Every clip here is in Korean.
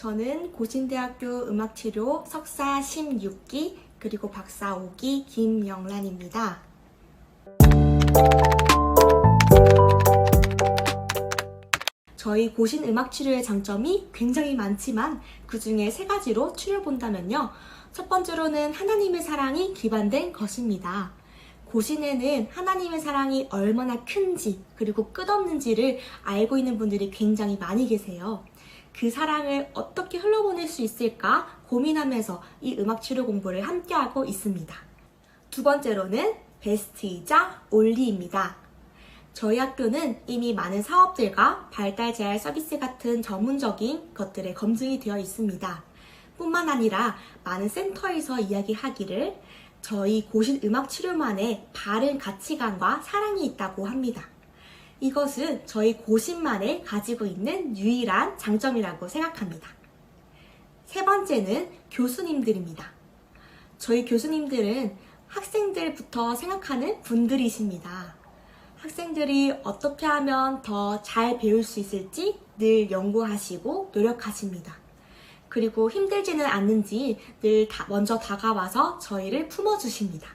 저는 고신대학교 음악치료 석사 16기 그리고 박사 5기 김영란입니다. 저희 고신 음악 치료의 장점이 굉장히 많지만 그 중에 세 가지로 추려본다면요. 첫 번째로는 하나님의 사랑이 기반된 것입니다. 고신에는 하나님의 사랑이 얼마나 큰지 그리고 끝없는지를 알고 있는 분들이 굉장히 많이 계세요. 그 사랑을 어떻게 흘러보낼 수 있을까 고민하면서 이 음악 치료 공부를 함께하고 있습니다. 두 번째로는 베스트이자 올리입니다. 저희 학교는 이미 많은 사업들과 발달 재활 서비스 같은 전문적인 것들에 검증이 되어 있습니다. 뿐만 아니라 많은 센터에서 이야기하기를 저희 고신 음악 치료만의 바른 가치관과 사랑이 있다고 합니다. 이것은 저희 고신만에 가지고 있는 유일한 장점이라고 생각합니다. 세 번째는 교수님들입니다. 저희 교수님들은 학생들부터 생각하는 분들이십니다. 학생들이 어떻게 하면 더 잘 배울 수 있을지 늘 연구하시고 노력하십니다. 그리고 힘들지는 않는지 늘 다- 먼저 다가와서 저희를 품어주십니다.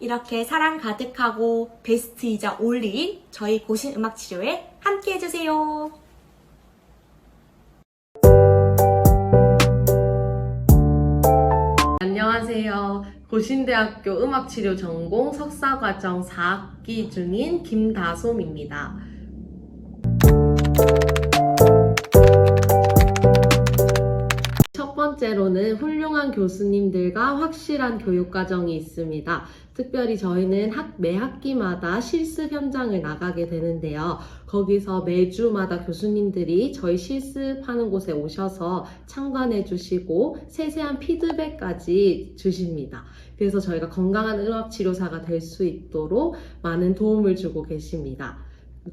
이렇게 사랑 가득하고 베스트이자 올린 저희 고신 음악 치료에 함께 해주세요. 안녕하세요. 고신대학교 음악치료 전공 석사과정 4학기 중인 김다솜입니다. 번째로는 훌륭한 교수님들과 확실한 교육 과정이 있습니다. 특별히 저희는 학, 매 학기마다 실습 현장을 나가게 되는데요. 거기서 매주마다 교수님들이 저희 실습하는 곳에 오셔서 참관해 주시고 세세한 피드백까지 주십니다. 그래서 저희가 건강한 음악 치료사가 될 수 있도록 많은 도움을 주고 계십니다.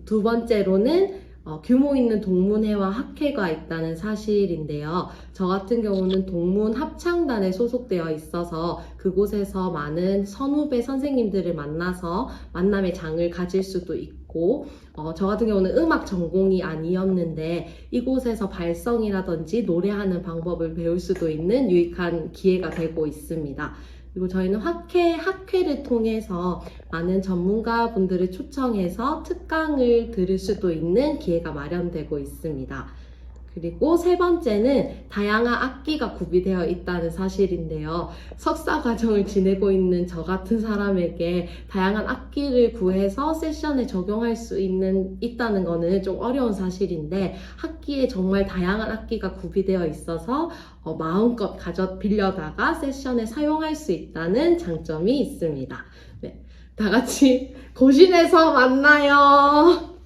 두 번째로는 어, 규모 있는 동문회와 학회가 있다는 사실인데요. 저 같은 경우는 동문 합창단에 소속되어 있어서 그곳에서 많은 선후배 선생님들을 만나서 만남의 장을 가질 수도 있고, 어, 저 같은 경우는 음악 전공이 아니었는데 이곳에서 발성이라든지 노래하는 방법을 배울 수도 있는 유익한 기회가 되고 있습니다. 그리고 저희는 학회, 학회를 통해서 많은 전문가 분들을 초청해서 특강을 들을 수도 있는 기회가 마련되고 있습니다. 그리고 세 번째는 다양한 악기가 구비되어 있다는 사실인데요. 석사 과정을 지내고 있는 저 같은 사람에게 다양한 악기를 구해서 세션에 적용할 수 있는, 있다는 거는 좀 어려운 사실인데 학기에 정말 다양한 악기가 구비되어 있어서 어, 마음껏 가져 빌려다가 세션에 사용할 수 있다는 장점이 있습니다. 네, 다 같이 고신에서 만나요.